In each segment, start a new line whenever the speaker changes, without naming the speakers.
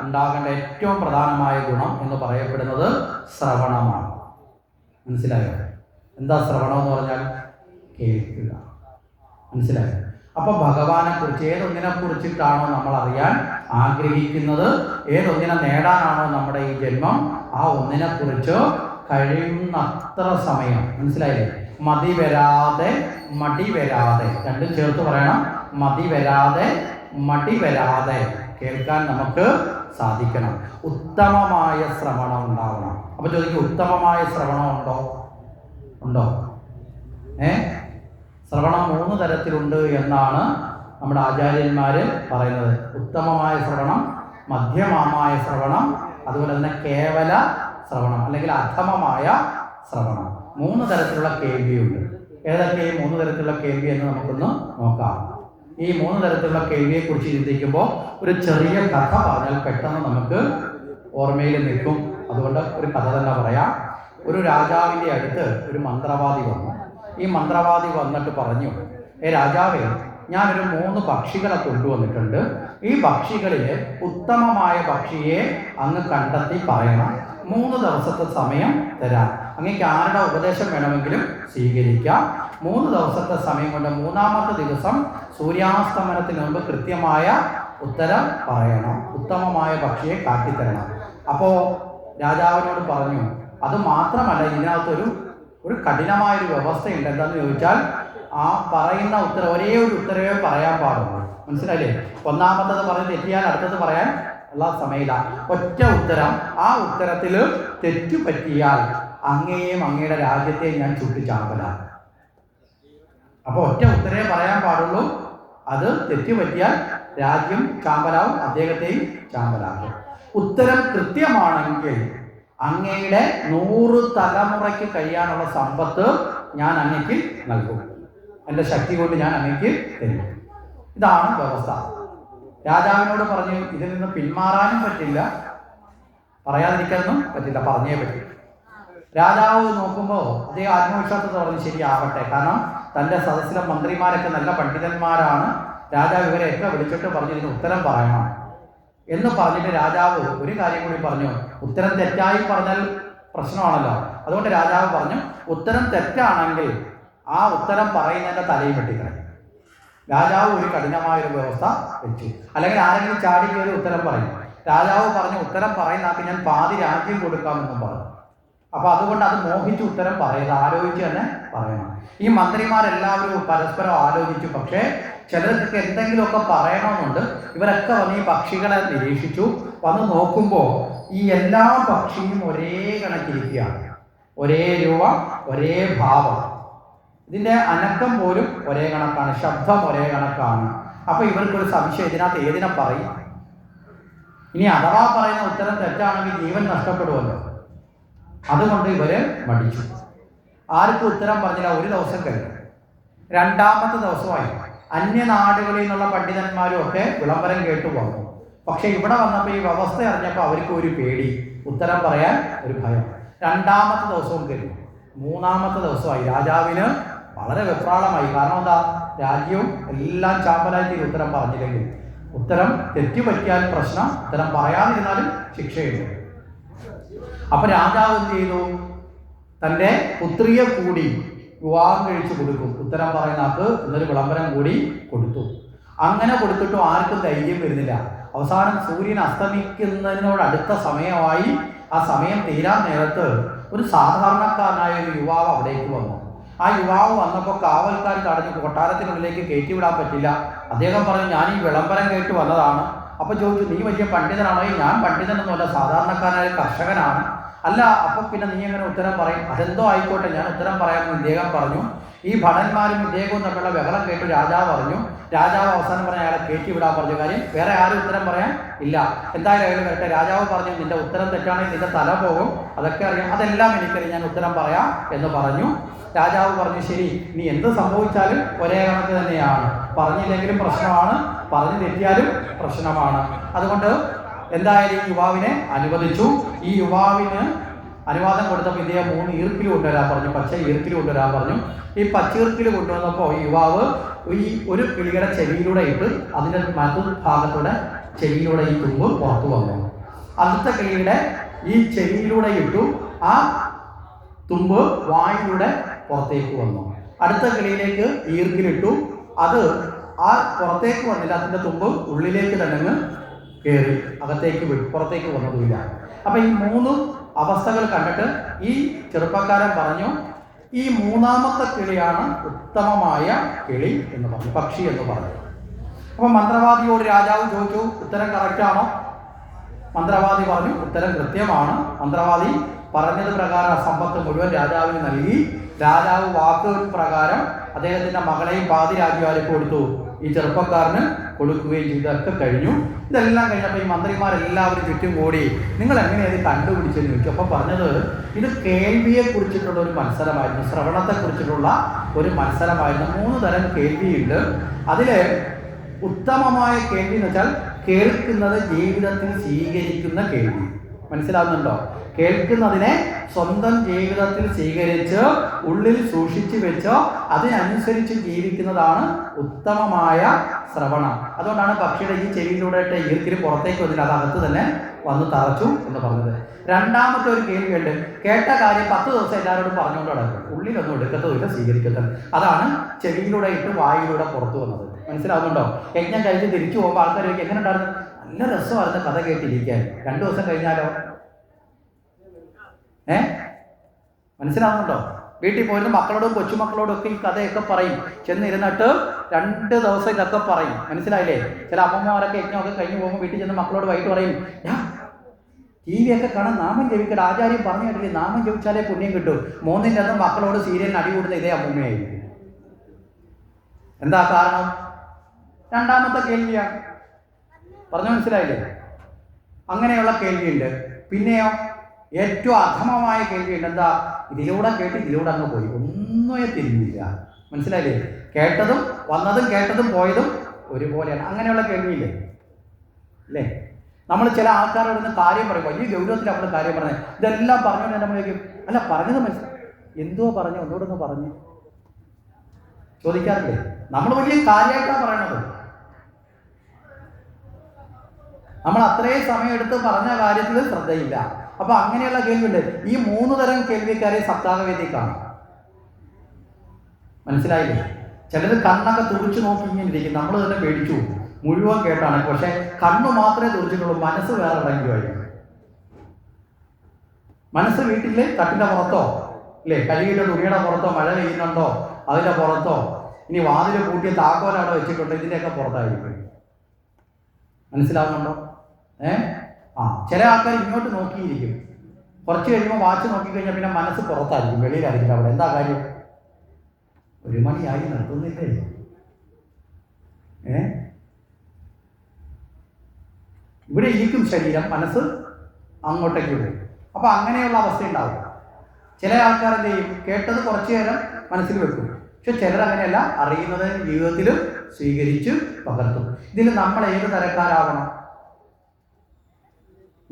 ഉണ്ടാകേണ്ട ഏറ്റവും പ്രധാനമായ ഗുണം എന്ന് പറയപ്പെടുന്നത് ശ്രവണമാണ്. മനസ്സിലായോ? എന്താ ശ്രവണം എന്ന് പറഞ്ഞാൽ കേൾക്കുക. മനസ്സിലായോ? അപ്പൊ ഭഗവാനെ കുറിച്ച് ഏതൊന്നിനെ കുറിച്ചിട്ടാണോ നമ്മൾ അറിയാൻ ആഗ്രഹിക്കുന്നത്? ഏതൊന്നിനെ നേടാനാണോ നമ്മുടെ ഈ ജന്മം? ആ ഒന്നിനെ കുറിച്ച് കഴിയുന്നത്ര സമയം. മനസ്സിലായില്ലേ? മതി വരാതെ മടി വരാതെ. രണ്ടും ചേർത്ത് പറയണം. മതി വരാതെ മടി വരാതെ കേൾക്കാൻ നമുക്ക് സാധിക്കണം. ഉത്തമമായ ശ്രവണം ഉണ്ടാവണം. അപ്പൊ ചോദിക്കും ഉത്തമമായ ശ്രവണം ഉണ്ടോ? ഉണ്ടോ? ഏ? ശ്രവണം മൂന്ന് തരത്തിലുണ്ട് എന്നാണ് നമ്മുടെ ആചാര്യന്മാർ പറയുന്നത്. ഉത്തമമായ ശ്രവണം മധ്യമമായ ശ്രവണം അതുപോലെ തന്നെ കേവല ശ്രവണം അല്ലെങ്കിൽ അധമമായ ശ്രവണം. മൂന്ന് തരത്തിലുള്ള കേൾവിയുണ്ട്. ഏതൊക്കെയും മൂന്ന് തരത്തിലുള്ള കേൾവി എന്ന് നമുക്കൊന്ന് നോക്കാം. ഈ മൂന്ന് തരത്തിലുള്ള കേൾവിയെക്കുറിച്ച് ചിന്തിക്കുമ്പോൾ ഒരു ചെറിയ കഥ പറഞ്ഞാൽ പെട്ടെന്ന് നമുക്ക് ഓർമ്മയിൽ നിൽക്കും. അതുകൊണ്ട് ഒരു കഥ തന്നെ പറയാം. ഒരു രാജാവിന്റെ അടുത്ത് ഒരു മന്ത്രവാദി വന്നു. ഈ മന്ത്രവാദി വന്നിട്ട് പറഞ്ഞു ഏ രാജാവേ ഞാനൊരു മൂന്ന് പക്ഷികളെ കൊണ്ടുവന്നിട്ടുണ്ട്. ഈ പക്ഷികളിൽ ഉത്തമമായ പക്ഷിയെ അങ്ങ് കണ്ടെത്തി പറയണം. മൂന്ന് ദിവസത്തെ സമയം തരാം. അങ്ങേക്ക് ആരുടെ ഉപദേശം വേണമെങ്കിലും സ്വീകരിക്കാം. മൂന്ന് ദിവസത്തെ സമയം കൊണ്ട് മൂന്നാമത്തെ ദിവസം സൂര്യാസ്തമനത്തിന് മുമ്പ് കൃത്യമായ ഉത്തരം പറയണം. ഉത്തമമായ പക്ഷിയെ കാട്ടിത്തരണം. അപ്പോൾ രാജാവിനോട് പറഞ്ഞു അത് മാത്രമല്ല ഇതിനകത്തൊരു ഒരു കഠിനമായ ഒരു വ്യവസ്ഥയുണ്ട്. എന്താണെന്ന് ചോദിച്ചാൽ ആ പറയുന്ന ഉത്തരം ഒരേ ഒരു ഉത്തരവേ പറയാൻ പാടുള്ളൂ. മനസ്സിലായില്ലേ? ഒന്നാമത്തത് പറഞ്ഞ് തെറ്റിയാൽ അടുത്തത് പറയാൻ ഉള്ള സമയമില്ല. ഒറ്റ ഉത്തരം ആ ഉത്തരത്തിൽ തെറ്റു പറ്റിയാൽ അങ്ങയെയും അങ്ങയുടെ രാജ്യത്തെയും ഞാൻ ചുട്ടിച്ചാമ്പലാണ് അപ്പോൾ ഒറ്റ ഉത്തരേ പറയാൻ പാടുള്ളൂ. അത് തെറ്റുപറ്റിയാൽ രാജ്യം ചാമ്പലാവും അദ്ദേഹത്തെയും ചാമ്പലാകും ഉത്തരം കൃത്യമാണെങ്കിൽ അങ്ങയുടെ നൂറ് തലമുറയ്ക്ക് കഴിയാനുള്ള സമ്പത്ത് ഞാൻ അങ്ങയ്ക്ക് നൽകും. എന്റെ ശക്തി കൊണ്ട് ഞാൻ അങ്ങയ്ക്ക് തരും. ഇതാണ് വ്യവസ്ഥ. രാജാവിനോട് പറഞ്ഞു ഇതിൽ നിന്ന് പിന്മാറാനും പറ്റില്ല. പറയാതിരിക്കാനൊന്നും പറ്റില്ല. പറഞ്ഞേ പറ്റും. രാജാവ് നോക്കുമ്പോൾ അദ്ദേഹം ആത്മവിശ്വാസത്തോടെ ശരിയാവട്ടെ. കാരണം തന്റെ സദസ്സിലെ മന്ത്രിമാരൊക്കെ നല്ല പണ്ഡിതന്മാരാണ്. രാജാവ് ഇവരെയൊക്കെ വിളിച്ചിട്ട് പറഞ്ഞു ഇതിന് ഉത്തരം പറയണം എന്ന് പറഞ്ഞിട്ട് രാജാവ് ഒരു കാര്യം കൂടി പറഞ്ഞു. ഉത്തരം തെറ്റായി പറഞ്ഞാൽ പ്രശ്നമാണല്ലോ. അതുകൊണ്ട് രാജാവ് പറഞ്ഞു ഉത്തരം തെറ്റാണെങ്കിൽ ആ ഉത്തരം പറയുന്നതിന്റെ തലയും വെട്ടിക്കളയും. രാജാവ് ഒരു കഠിനമായ ഒരു വ്യവസ്ഥ വെച്ചു. അല്ലെങ്കിൽ ആരെങ്കിലും ചാടി കയറി ഉത്തരം പറയും. രാജാവ് പറഞ്ഞു ഉത്തരം പറയുന്ന ഞാൻ പാതി രാജ്യം കൊടുക്കാമെന്നും പറഞ്ഞു. അപ്പൊ അതുകൊണ്ട് അത് മോഹിച്ച് ഉത്തരം പറയരുത്. ആലോചിച്ച് തന്നെ പറയണം. ഈ മന്ത്രിമാരെല്ലാവരും പരസ്പരം ആലോചിച്ചു. പക്ഷേ ചിലർക്ക് എന്തെങ്കിലുമൊക്കെ പറയണമെന്നുണ്ട്. ഇവരൊക്കെ വന്ന് ഈ പക്ഷികളെ നിരീക്ഷിച്ചു. വന്ന് നോക്കുമ്പോൾ ഈ എല്ലാ പക്ഷിയും ഒരേ കണക്കിരിക്കുകയാണ്. ഒരേ രൂപ ഒരേ ഭാവം. ഇതിന്റെ അനക്കം പോലും ഒരേ കണക്കാണ്. ശബ്ദം ഒരേ കണക്കാണ്. അപ്പൊ ഇവർക്കൊരു സംശയം. ഇതിനകത്ത് ഏതിനെ പറയും? ഇനി അഥവാ പറയുന്ന ഉത്തരം തെറ്റാണെങ്കിൽ ജീവൻ നഷ്ടപ്പെടുമല്ലോ അതുകൊണ്ട് ഇവർ മടിച്ചു. ആർക്കും ഉത്തരം പറഞ്ഞില്ല ഒരു ദിവസം കഴിഞ്ഞു. രണ്ടാമത്തെ ദിവസമായി. അന്യനാടുകളിൽ നിന്നുള്ള പണ്ഡിതന്മാരും ഒക്കെ വിളംബരം കേട്ടു വന്നു. പക്ഷെ ഇവിടെ വന്നപ്പോൾ ഈ വ്യവസ്ഥ അറിഞ്ഞപ്പോൾ അവർക്ക് ഒരു പേടി. ഉത്തരം പറയാൻ ഒരു ഭയം. രണ്ടാമത്തെ ദിവസവും കഴിഞ്ഞു. മൂന്നാമത്തെ ദിവസമായി. രാജാവിന് വളരെ വെപ്രാളമായി. കാരണം എന്താ? രാജ്യവും എല്ലാം ചാമ്പലായിട്ട് ഉത്തരം പറഞ്ഞില്ലെങ്കിൽ. ഉത്തരം തെറ്റുപറ്റിയാൽ പ്രശ്നം. ഉത്തരം പറയാതിരുന്നാലും ശിക്ഷയുണ്ട്. അപ്പൊ രാജാവ് എന്ത് ചെയ്തു? തന്റെ പുത്രിയെ കൂടി വിവാഹം കഴിച്ചു കൊടുക്കും. ഉത്തരം പറയുന്ന ആൾക്ക് എന്നൊരു വിളംബരം കൂടി കൊടുത്തു. അങ്ങനെ കൊടുത്തിട്ടും ആർക്കും ധൈര്യം വരുന്നില്ല. അവസാനം സൂര്യൻ അസ്തമിക്കുന്നതിനോട് അടുത്ത സമയമായി ആ സമയം തീരാൻ നേരത്ത് ഒരു സാധാരണക്കാരനായ ഒരു യുവാവ് അവിടേക്ക് വന്നു. ആ യുവാവ് വന്നപ്പോൾ കാവൽക്കാർ തടഞ്ഞു കൊട്ടാരത്തിനുള്ളിലേക്ക് കയറ്റിവിടാൻ പറ്റില്ല. അദ്ദേഹം പറഞ്ഞു ഞാൻ ഈ വിളംബരം കേട്ട് വന്നതാണ്. അപ്പൊ ചോദിച്ചു നീ വലിയ പണ്ഡിതനാണോ? "ഏയ് ഞാൻ പണ്ഡിതനൊന്നുമല്ല സാധാരണക്കാരനായ കർഷകനാണ്. അല്ല അപ്പൊ പിന്നെ നീ എങ്ങനെ ഉത്തരം പറയും? അതെന്തോ ആയിക്കോട്ടെ ഞാൻ ഉത്തരം പറയാമെന്ന് ഇദ്ദേഹം പറഞ്ഞു. ഈ ഭടന്മാരും ഇദ്ദേഹവും തമ്മിലുള്ള ബഹളം കേട്ടു രാജാവ് പറഞ്ഞു. രാജാവ് അവസാനം പറഞ്ഞ അയാളെ കയറ്റി വിടാൻ പറഞ്ഞു. കാര്യം വേറെ ആരും ഉത്തരം പറയാൻ ഇല്ല. എന്തായാലും അയാൾ വരട്ടെ. രാജാവ് പറഞ്ഞു നിന്റെ ഉത്തരം തെറ്റാണെങ്കിൽ നിന്റെ തല പോകും. അതൊക്കെ അറിയാം. അതെല്ലാം എനിക്കറിയാം. ഞാൻ ഉത്തരം പറയാം എന്ന് പറഞ്ഞു. രാജാവ് പറഞ്ഞു ശരി നീ എന്ത് സംഭവിച്ചാലും ഒരേ കണക്ക് തന്നെയാണ്. പറഞ്ഞില്ലെങ്കിലും പ്രശ്നമാണ്. പറഞ്ഞു തെറ്റിയാലും പ്രശ്നമാണ്. അതുകൊണ്ട് എന്തായാലും ഈ യുവാവിനെ അനുവദിച്ചു. ഈ യുവാവിന് അനുവാദം കൊടുത്തപ്പോൾ ഇദ്ദേഹം മൂന്ന് ഈർക്കിൽ കൊണ്ടുവരാൻ പറഞ്ഞു. പച്ച ഈർക്കിൽ കൊണ്ടുവരാൻ പറഞ്ഞു. ഈ പച്ചീർക്കിൽ കൊണ്ടുവന്നപ്പോൾ യുവാവ് ഈ ഒരു കിളിയുടെ ചെവിയിലൂടെ ഇട്ട് അതിന്റെ മറ്റു ഭാഗത്തൂടെ ചെവിയിലൂടെ ഈ തുമ്പ് പുറത്തു വന്നു. അടുത്ത കിളിയുടെ ഈ ചെവിയിലൂടെ ഇട്ടു ആ തുമ്പ് വായിലൂടെ പുറത്തേക്ക് വന്നു. അടുത്ത കിളിയിലേക്ക് ഈർക്കിലിട്ടു അത് ആ പുറത്തേക്ക് വന്നില്ല അതിന്റെ തുമ്പ് ഉള്ളിലേക്ക് തന്നെ കയറി അകത്തേക്ക് വിട്ടു പുറത്തേക്ക് വന്നതുമില്ല. അപ്പൊ ഈ മൂന്ന് അവസ്ഥകൾ കണ്ടിട്ട് ഈ ചെറുപ്പക്കാരൻ പറഞ്ഞു ഈ മൂന്നാമത്തെ കിളിയാണ് ഉത്തമമായ കിളി എന്ന് പറഞ്ഞു പക്ഷി എന്ന് പറഞ്ഞു. അപ്പൊ മന്ത്രവാദിയോട് രാജാവ് ചോദിച്ചു ഉത്തരം കറക്റ്റ് ആണോ? മന്ത്രവാദി പറഞ്ഞു ഉത്തരം കൃത്യമാണ്. മന്ത്രവാദി പറഞ്ഞത് പ്രകാരം സമ്പത്ത് മുഴുവൻ രാജാവിന് നൽകി. രാജാവ് വാക്ക് പ്രകാരം അദ്ദേഹത്തിന്റെ മകളെയും പാതി കൊടുത്തു. ഈ ചെറുപ്പക്കാരന് കൊടുക്കുകയും ചെയ്തൊക്കെ കഴിഞ്ഞു. ഇതെല്ലാം കഴിഞ്ഞപ്പോൾ ഈ മന്ത്രിമാരെല്ലാവരും ചുറ്റും കൂടി നിങ്ങൾ എങ്ങനെയാണ് ഇത് കണ്ടുപിടിച്ചെന്ന് ചോദിച്ചു? അപ്പോൾ പറഞ്ഞത് ഇത് കേൾവിയെ കുറിച്ചിട്ടുള്ള ഒരു മത്സരമായിരുന്നു ശ്രവണത്തെ കുറിച്ചിട്ടുള്ള ഒരു മത്സരമായിരുന്നു. മൂന്ന് തരം കേൾവിയുണ്ട്. അതിൽ ഉത്തമമായ കേൾവി എന്ന് വെച്ചാൽ കേൾക്കുന്നത് ജീവിതത്തിൽ സ്വീകരിക്കുന്ന കേൾവി. മനസ്സിലാവുന്നുണ്ടോ? കേൾക്കുന്നതിനെ സ്വന്തം ജീവിതത്തിൽ സ്വീകരിച്ച് ഉള്ളിൽ സൂക്ഷിച്ചു വെച്ച് അതിനനുസരിച്ച് ജീവിക്കുന്നതാണ് ഉത്തമമായ ശ്രവണം. അതുകൊണ്ടാണ് പക്ഷിയുടെ ഈ ചെവിയിലൂടെ ഈർക്കിൽ പുറത്തേക്ക് വന്നിട്ട് അത് അകത്ത് തന്നെ വന്ന് തറച്ചു എന്ന് പറഞ്ഞത്. രണ്ടാമത്തെ ഒരു കേൾവിയുണ്ട് കേട്ട കാര്യം പത്ത് ദിവസം എല്ലാവരോടും പറഞ്ഞുകൊണ്ട് നടക്കും. ഉള്ളിലൊന്നും എടുക്കത്തതുമില്ല സ്വീകരിക്കത്തില്ല അതാണ് ചെവിയിലൂടെ ഇട്ട് വായിലൂടെ പുറത്തു വന്നത്. മനസ്സിലാവുന്നുണ്ടോ? യജ്ഞം കഴിഞ്ഞ് തിരിച്ചു പോകുമ്പോൾ ആൾക്കാർ എങ്ങനെ ഉണ്ടായിരുന്നു? നല്ല രസമായിരുന്നു കഥ കേട്ടിരിക്കാൻ. രണ്ടു ദിവസം കഴിഞ്ഞാലോ? ഏ? മനസ്സിലാവുന്നുണ്ടോ? വീട്ടിൽ പോയിരുന്ന മക്കളോടും കൊച്ചുമക്കളോടും ഒക്കെ ഈ കഥയൊക്കെ പറയും. ചെന്നിരുന്നിട്ട് രണ്ട് ദിവസം ഇതൊക്കെ പറയും. മനസ്സിലായില്ലേ? ചില അമ്മമാരൊക്കെ യജ്ഞമൊക്കെ കഴിഞ്ഞ് പോകുമ്പോൾ വീട്ടിൽ ചെന്ന് മക്കളോട് വൈകിട്ട് പറയും ടി വി ഒക്കെ കാണാൻ നാമം ജപിക്കട്ടെ ആചാര്യം പറഞ്ഞു കേട്ടില്ലേ? നാമം ജപിച്ചാലേ പുണ്യം കിട്ടും. മൂന്നിന്റെ അന്ന് മക്കളോട് സീരിയലിന് അടി കൂടുന്ന ഇതേ അമ്മൂമ്മയായിരിക്കും. എന്താ കാരണം? രണ്ടാമത്തെ കേൾവിയാണ്. പറഞ്ഞു മനസ്സിലായില്ലേ? അങ്ങനെയുള്ള കേൾവിയുണ്ട്. പിന്നെയോ ഏറ്റവും അധമമായ കേൾവിയുണ്ട്. എന്താ? ഇതിലൂടെ കേട്ട് ഇതിലൂടെ അങ്ങ് പോയി. ഒന്നും തിരിഞ്ഞില്ല. മനസ്സിലായില്ലേ? കേട്ടതും വന്നതും കേട്ടതും പോയതും ഒരുപോലെയാണ്. അങ്ങനെയുള്ള കേൾവിയില്ലേ? അല്ലേ? നമ്മൾ ചില ആൾക്കാരോട് നിന്ന് കാര്യം പറയും വലിയ ഗൗരവത്തിൽ നമ്മൾ കാര്യം പറഞ്ഞത് ഇതെല്ലാം പറഞ്ഞുകൊണ്ട് നമ്മൾ ചോദിക്കും അല്ല പറഞ്ഞത് മനസ്സിലായി എന്തോ പറഞ്ഞു? ഒന്നുകൂടെ പറഞ്ഞു. ചോദിക്കാറില്ലേ? നമ്മൾ വലിയ കാര്യമായിട്ടാണ് പറയണത്. നമ്മൾ അത്രയും സമയം എടുത്ത് പറഞ്ഞ കാര്യത്തിൽ ശ്രദ്ധയില്ല. അപ്പൊ അങ്ങനെയുള്ള കേൾവിയുണ്ട്. ഈ മൂന്ന് തരം കേൾവിക്കാരെ സപ്താഹവേദി കാണും മനസ്സിലായില്ലേ? ചിലർ കണ്ണൊക്കെ തുറിച്ചു നോക്കി ഇങ്ങനെ ഇരിക്കും. നമ്മൾ തന്നെ പേടിച്ചു മുഴുവൻ കേട്ടാണ്. പക്ഷെ കണ്ണു മാത്രമേ തുറിച്ചിട്ടുള്ളൂ. മനസ്സ് വേറെ ഇറങ്ങുമായിരിക്കും മനസ്സ് വീട്ടിലെ തട്ടിന്റെ പുറത്തോ? ഇല്ലേ? കലിയുടെ തുണിയുടെ പുറത്തോ? മഴ പെയ്യുന്നുണ്ടോ? അതിന്റെ പുറത്തോ? ഇനി വാതിൽ പൂട്ടിയ താക്കോലവിടെ വെച്ചിട്ടുണ്ട്. ഇതിന്റെയൊക്കെ പുറത്തായിരിക്കും. മനസ്സിലാവുന്നുണ്ടോ? ഏ? ആ. ചില ആൾക്കാർ ഇങ്ങോട്ട് നോക്കിയിരിക്കും. കുറച്ച് കഴിയുമ്പോൾ വാച്ച് നോക്കിക്കഴിഞ്ഞാൽ പിന്നെ മനസ്സ് പുറത്തായിരിക്കും വെളിയിലായിരിക്കും അവിടെ. എന്താ കാര്യം? ഒരു മണിയായി നടത്തുന്നില്ലേ ഏ? ഇവിടെ ഇരിക്കും ശരീരം മനസ്സ് അങ്ങോട്ടേക്ക് പോകും അപ്പൊ അങ്ങനെയുള്ള അവസ്ഥ ഉണ്ടാവും ചില ആൾക്കാർ എന്ത് ചെയ്യും? കേട്ടത് കുറച്ചു നേരം മനസ്സിൽ വെക്കും. പക്ഷെ ചിലർ അങ്ങനെയല്ല അറിയുന്നത് ജീവിതത്തിൽ സ്വീകരിച്ച് പകർത്തും. ഇതിൽ നമ്മൾ ഏത് തരക്കാരാവണം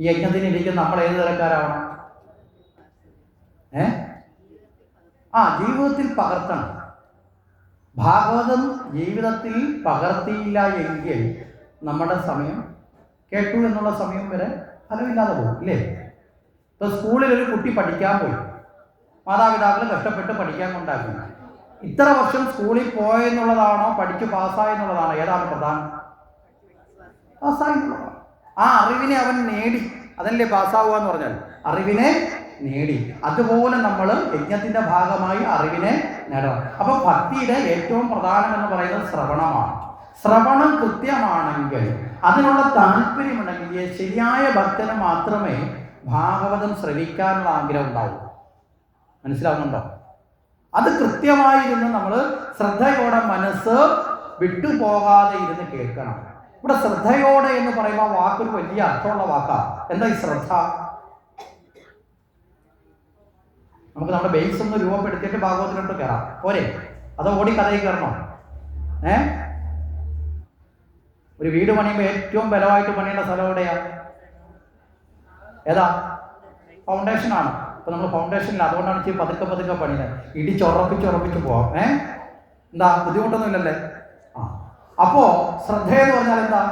ഈ യജ്ഞത്തിന് ഇരിക്കുന്ന നമ്മൾ ഏത് തരക്കാരാവണം? ഏ? ആ ജീവിതത്തിൽ പകർത്തണം. ഭാഗവതം ജീവിതത്തിൽ പകർത്തിയില്ല എങ്കിൽ നമ്മുടെ സമയം കേട്ടു എന്നുള്ള സമയം വരെ ഫലമില്ലാതെ പോകും ഇല്ലേ? ഇപ്പൊ സ്കൂളിൽ ഒരു കുട്ടി പഠിക്കാൻ പോയി. മാതാപിതാക്കൾ കഷ്ടപ്പെട്ട് പഠിക്കാൻ കൊണ്ടാക്കും ഇത്ര വർഷം സ്കൂളിൽ പോയെന്നുള്ളതാണോ? പഠിച്ചു പാസ്സായെന്നുള്ളതാണോ ഏതാണ് പ്രധാനം? പാസ്സായി ആ അറിവിനെ അവൻ നേടി. അതല്ലേ പാസ്സാവുക എന്ന് പറഞ്ഞാൽ? അറിവിനെ നേടി. അതുപോലെ നമ്മൾ യജ്ഞത്തിന്റെ ഭാഗമായി അറിവിനെ നേടണം. അപ്പോൾ ഭക്തിയുടെ ഏറ്റവും പ്രധാനം എന്ന് പറയുന്നത് ശ്രവണമാണ്. ശ്രവണം കൃത്യമാണെങ്കിൽ അതിനുള്ള താല്പര്യമുണ്ടെങ്കിൽ ശരിയായ ഭക്തന് മാത്രമേ ഭാഗവതം ശ്രവിക്കാനുള്ള ആഗ്രഹം ഉണ്ടാവൂ. മനസ്സിലാവുന്നുണ്ടോ? അത് കൃത്യമായിരുന്നു നമ്മൾ ശ്രദ്ധയോടെ മനസ്സ് വിട്ടുപോകാതെ ഇരുന്ന് കേൾക്കണം. ഇവിടെ ശ്രദ്ധയോടെ എന്ന് പറയുമ്പോൾ ആ വാക്കൊരു വലിയ അർത്ഥമുള്ള വാക്കാ. എന്താ ഈ ശ്രദ്ധ? നമുക്ക് നമ്മുടെ ബേസ് ഒന്ന് രൂപപ്പെടുത്തിയിട്ട് ഭാഗവത്തിലോട്ട് കയറാം പോരെ? അതോ ഓടി കഥയിൽ കയറണോ ഏ? ഒരു വീട് പണിയുമ്പോൾ ഏറ്റവും ബലമായിട്ട് പണിയേണ്ട സ്ഥലം എവിടെയാ? ഏതാ? ഫൗണ്ടേഷൻ ആണ്. അപ്പൊ നമ്മൾ ഫൗണ്ടേഷനിൽ അതുകൊണ്ടാണ് ഇച്ചിരി പതുക്കെ പതുക്കെ പണിയുന്നത് ഇടിച്ചുറപ്പിച്ച് ഉറപ്പിച്ച് പോവാം. ഏ? എന്താ? ബുദ്ധിമുട്ടൊന്നും ഇല്ലല്ലേ ആ അപ്പോ ശ്രദ്ധ എന്ന് പറഞ്ഞാൽ എന്താ?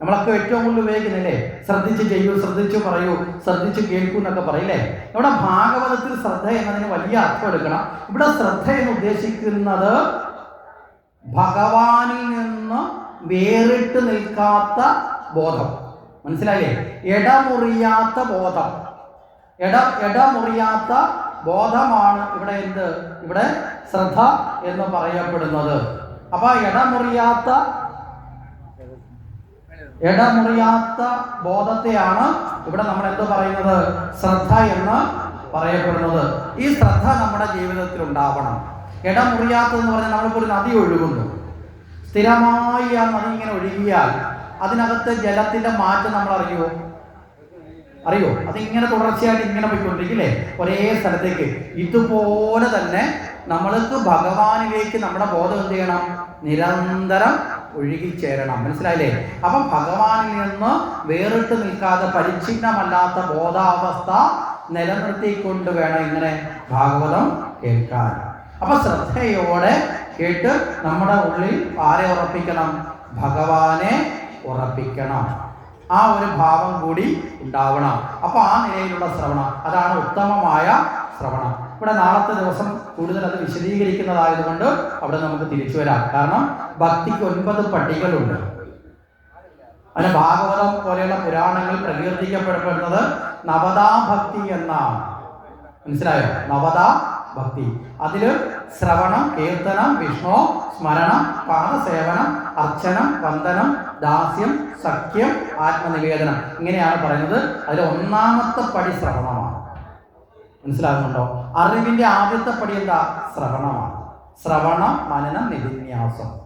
നമ്മളൊക്കെ ഏറ്റവും കൂടുതൽ ഉപയോഗിക്കുന്നില്ലേ? ശ്രദ്ധിച്ച് ചെയ്യൂ ശ്രദ്ധിച്ച് പറയൂ ശ്രദ്ധിച്ച് കേൾക്കൂ എന്നൊക്കെ പറയില്ലേ? ഇവിടെ ഭാഗവതത്തിൽ ശ്രദ്ധ എന്നതിന് വലിയ അർത്ഥം എടുക്കണം. ഇവിടെ ശ്രദ്ധ എന്ന് ഉദ്ദേശിക്കുന്നത് ഭഗവാനിൽ നിന്ന് വേറിട്ട് നിൽക്കാത്ത ബോധം. മനസ്സിലായില്ലേ? ഇടമുറിയാത്ത ബോധം. ഇട ഇടമുറിയാത്ത ബോധമാണ് ഇവിടെ എന്ത്? ഇവിടെ ശ്രദ്ധ എന്ന് പറയപ്പെടുന്നത്. അപ്പൊ ഇടമുറിയാത്ത ഇടമുറിയാത്ത ബോധത്തെയാണ് ഇവിടെ നമ്മൾ എന്ത് പറയുന്നത്? ശ്രദ്ധ എന്ന് പറയപ്പെടുന്നത്. ഈ ശ്രദ്ധ നമ്മുടെ ജീവിതത്തിൽ ഉണ്ടാവണം. ഇടമുറിയാത്തതെന്ന് പറഞ്ഞാൽ നമ്മളിപ്പോൾ ഒരു നദി ഒഴുകുന്നു. സ്ഥിരമായി ആ നദി ഇങ്ങനെ ഒഴുകിയാൽ അതിനകത്ത് ജലത്തിന്റെ മാറ്റം നമ്മൾ അറിയുമോ? അറിയോ? അതിങ്ങനെ തുടർച്ചയായിട്ട് ഇങ്ങനെ പോയിക്കൊണ്ടിരിക്കില്ലേ? ഒരേ സ്ഥലത്തേക്ക്. ഇതുപോലെ തന്നെ നമ്മൾക്ക് ഭഗവാനിലേക്ക് നമ്മുടെ ബോധം എന്ത് ചെയ്യണം? നിരന്തരം ഒഴുകിച്ചേരണം മനസ്സിലായില്ലേ? അപ്പം ഭഗവാനിൽ നിന്ന് വേറിട്ട് നിൽക്കാതെ പരിച്ഛിന്നമല്ലാത്ത ബോധാവസ്ഥ നിലനിർത്തിക്കൊണ്ട് വേണം ഇങ്ങനെ ഭാഗവതം കേൾക്കാൻ. അപ്പൊ ശ്രദ്ധയോടെ കേട്ട് നമ്മുടെ ഉള്ളിൽ ആരെ ഉറപ്പിക്കണം? ഭഗവാനെ ഉറപ്പിക്കണം. ആ ഒരു ഭാവം കൂടി ഉണ്ടാവണം. അപ്പൊ ആ നിലയിലുള്ള ശ്രവണം അതാണ് ഉത്തമമായ ശ്രവണം. ഇവിടെ നാളത്തെ ദിവസം കൂടുതൽ അത് വിശദീകരിക്കുന്നതായതുകൊണ്ട് അവിടെ നമുക്ക് തിരിച്ചു വരാം. കാരണം ഭക്തിക്ക് ഒൻപത് പട്ടികളുണ്ട് അതിന് ഭാഗവതം പോലെയുള്ള പുരാണങ്ങൾ പ്രകീർത്തിക്കപ്പെടപ്പെടുന്നത് നവതാ ഭക്തി എന്നാണ്. മനസ്സിലായോ? നവതാ ഭക്തി. അതിൽ ശ്രവണം കീർത്തനം വിഷ്ണു സ്മരണം പാദസേവനം അർച്ചനം വന്ദനം ദാസ്യം സഖ്യം ആത്മനിവേദനം ഇങ്ങനെയാണ് പറയുന്നത്. അതിൽ ഒന്നാമത്തെ പടി ശ്രവണമാണ്. മനസ്സിലാകുന്നുണ്ടോ? അറിവിന്റെ ആദ്യത്തെ പടി എന്താ? ശ്രവണമാണ്. ശ്രവണ മനനം നിധിന്യാസം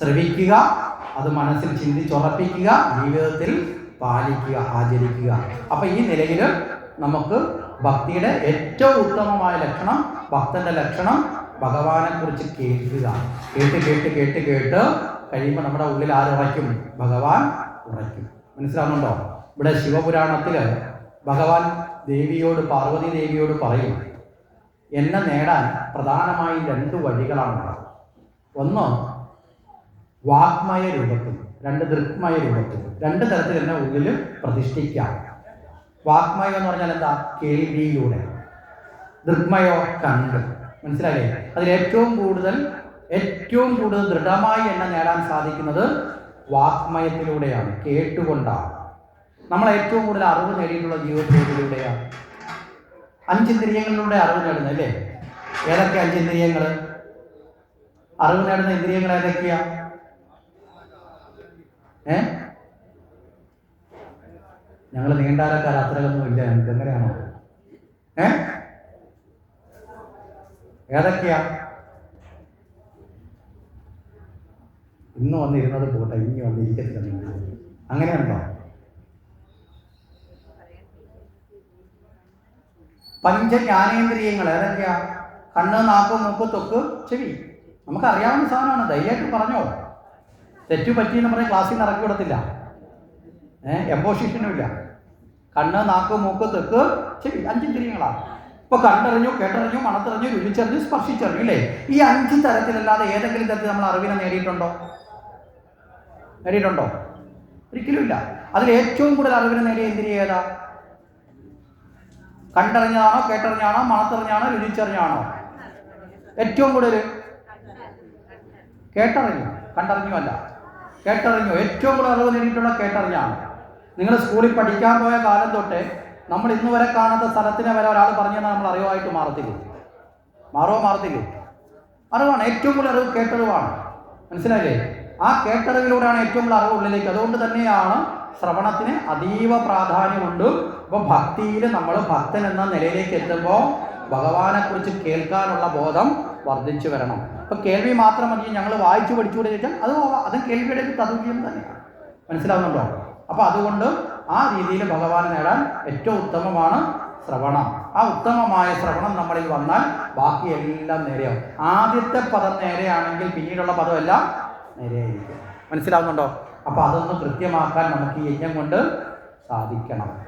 ശ്രവിക്കുക അത് മനസ്സിൽ ചിന്തിച്ചുറപ്പിക്കുക ജീവിതത്തിൽ പാലിക്കുക ആചരിക്കുക. അപ്പൊ ഈ നിലയിൽ നമുക്ക് ഭക്തിയുടെ ഏറ്റവും ഉത്തമമായ ലക്ഷണം ഭക്തന്റെ ലക്ഷണം ഭഗവാനെ കുറിച്ച് കേൾക്കുക. കേട്ട് കേട്ട് കേട്ട് കേട്ട് കഴിയുമ്പോൾ നമ്മുടെ ഉള്ളിൽ ആരുറയ്ക്കും ഭഗവാൻ ഉറയ്ക്കും. മനസ്സിലാവുന്നുണ്ടോ? ഇവിടെ ശിവപുരാണത്തിൽ ഭഗവാൻ ദേവിയോട് പാർവതി ദേവിയോട് പറയും എന്നെ നേടാൻ പ്രധാനമായും രണ്ട് വഴികളാണുള്ളത് ഒന്ന് വാഗ്മയ രൂപത്തിൽ രണ്ട് ദൃക്മയ രൂപത്തിൽ രണ്ട് തരത്തിൽ എന്നെ ഉള്ളിൽ പ്രതിഷ്ഠിക്കാം. വാഗ്മയം എന്ന് പറഞ്ഞാൽ എന്താ? കേൾവിയിലൂടെ. ദൃഗ്മയോ കണ്ട്. മനസ്സിലായില്ലേ? അതിൽ ഏറ്റവും കൂടുതൽ ഏറ്റവും കൂടുതൽ ദൃഢമായി എന്നെ നേടാൻ സാധിക്കുന്നത് വാക്മയത്തിലൂടെയാണ് കേട്ടുകൊണ്ടാണ്. നമ്മൾ ഏറ്റവും കൂടുതൽ അറിവ് നേടിയിട്ടുള്ള ജീവിതത്തിലൂടെയാണ് അഞ്ചിന്ദ്രിയങ്ങളിലൂടെ അറിവ് നേടുന്നത് അല്ലേ? ഏതൊക്കെ അഞ്ചിന്ദ്രിയങ്ങൾ? അറിവ് നേടുന്ന ഇന്ദ്രിയങ്ങൾ ഏതൊക്കെയാ? ഏ? ഞങ്ങൾ നീണ്ടാലക്കാർ അത്രയൊന്നും ഇല്ല. ഞങ്ങൾക്ക് എങ്ങനെയാണോ? ഏതൊക്കെയാ? ഇന്ന് വന്നിരുന്നത് പോട്ടെ. ഇനി അങ്ങനെയാണോ അങ്ങനെയുണ്ടോ? പഞ്ചജ്ഞാനേന്ദ്രിയങ്ങൾ ഏതൊക്കെയാ? കണ്ണ് നാക്ക് മൂക്ക് തൊക്ക് ചെവി. നമുക്ക് അറിയാവുന്ന സാധനമാണ്. ധൈര്യമായിട്ട് പറഞ്ഞോ. തെറ്റു പറ്റി എന്ന് പറഞ്ഞാൽ ക്ലാസ്സിൽ നിന്ന് ഇറക്കി വിടത്തില്ല. ഏഹ് ഇല്ല. കണ്ണ് നാക്ക് മൂക്ക് തെക്ക് ചെവി അഞ്ചിന്ദ്രിയങ്ങളാണ് ഇപ്പൊ കണ്ടറിഞ്ഞു കേട്ടറിഞ്ഞു മണത്തറിഞ്ഞു രുചിച്ചറിഞ്ഞു സ്പർശിച്ചറിഞ്ഞു അല്ലേ ഈ അഞ്ച് തരത്തിലല്ലാതെ ഏതെങ്കിലും തരത്തിൽ നമ്മൾ അറിവിനെ നേടിയിട്ടുണ്ടോ? നേടിയിട്ടുണ്ടോ? ഒരിക്കലും ഇല്ല. അതിൽ ഏറ്റവും കൂടുതൽ അറിവിനെ നേടിയ ഇന്ദ്രിയ ഏതാ? കണ്ടറിഞ്ഞാണോ കേട്ടറിഞ്ഞാണോ മണത്തറിഞ്ഞാണോ രുചിച്ചറിഞ്ഞാണോ ഏറ്റവും കൂടുതൽ? കേട്ടറിഞ്ഞു. കണ്ടറിഞ്ഞു അല്ല കേട്ടറിഞ്ഞു. ഏറ്റവും കൂടുതൽ അറിവ് നേടിയിട്ടുള്ള കേട്ടറിഞ്ഞാണ്. നിങ്ങൾ സ്കൂളിൽ പഠിക്കാൻ പോയ കാലം തൊട്ടേ നമ്മൾ ഇന്ന് വരെ കാണാത്ത സ്ഥലത്തിനെ വരെ ഒരാൾ പറഞ്ഞു നമ്മൾ അറിവായിട്ട് മാറത്തില്ലേ? മാറോ മാറത്തില്ലേ? അറിവാണ് ഏറ്റവും കൂടുതൽ അറിവ് കേട്ടറിവാണ്. മനസ്സിലായില്ലേ? ആ കേട്ടറിവിലൂടെയാണ് ഏറ്റവും കൂടുതൽ അറിവ് ഉള്ളിലേക്ക്. അതുകൊണ്ട് തന്നെയാണ് ശ്രവണത്തിന് അതീവ പ്രാധാന്യമുണ്ട്. അപ്പോൾ ഭക്തിയിൽ നമ്മൾ ഭക്തൻ എന്ന നിലയിലേക്ക് എത്തുമ്പോൾ ഭഗവാനെ കുറിച്ച് കേൾക്കാനുള്ള ബോധം വർദ്ധിച്ചു വരണം. അപ്പോൾ കേൾവി മാത്രം മതി ഞങ്ങൾ വായിച്ചു പഠിച്ചുകൂടെ ചോദിച്ചാൽ അത്. അത് കേൾവിയുടെ ഒരു തതുല്യം തന്നെയാണ്. മനസ്സിലാവുന്നുണ്ടോ? അപ്പൊ അതുകൊണ്ട് ആ രീതിയിൽ ഭഗവാനെ നേടാൻ ഏറ്റവും ഉത്തമമാണ് ശ്രവണം. ആ ഉത്തമമായ ശ്രവണം നമ്മളിൽ വന്നാൽ ബാക്കി എല്ലാം നേരെയാവും. ആദ്യത്തെ പദം നേരെയാണെങ്കിൽ പിന്നീടുള്ള പദമെല്ലാം നേരെയായിരിക്കും. മനസ്സിലാവുന്നുണ്ടോ? അപ്പൊ അതൊന്ന് കൃത്യമാക്കാൻ നമുക്ക് ഈ യജ്ഞം കൊണ്ട് സാധിക്കണം.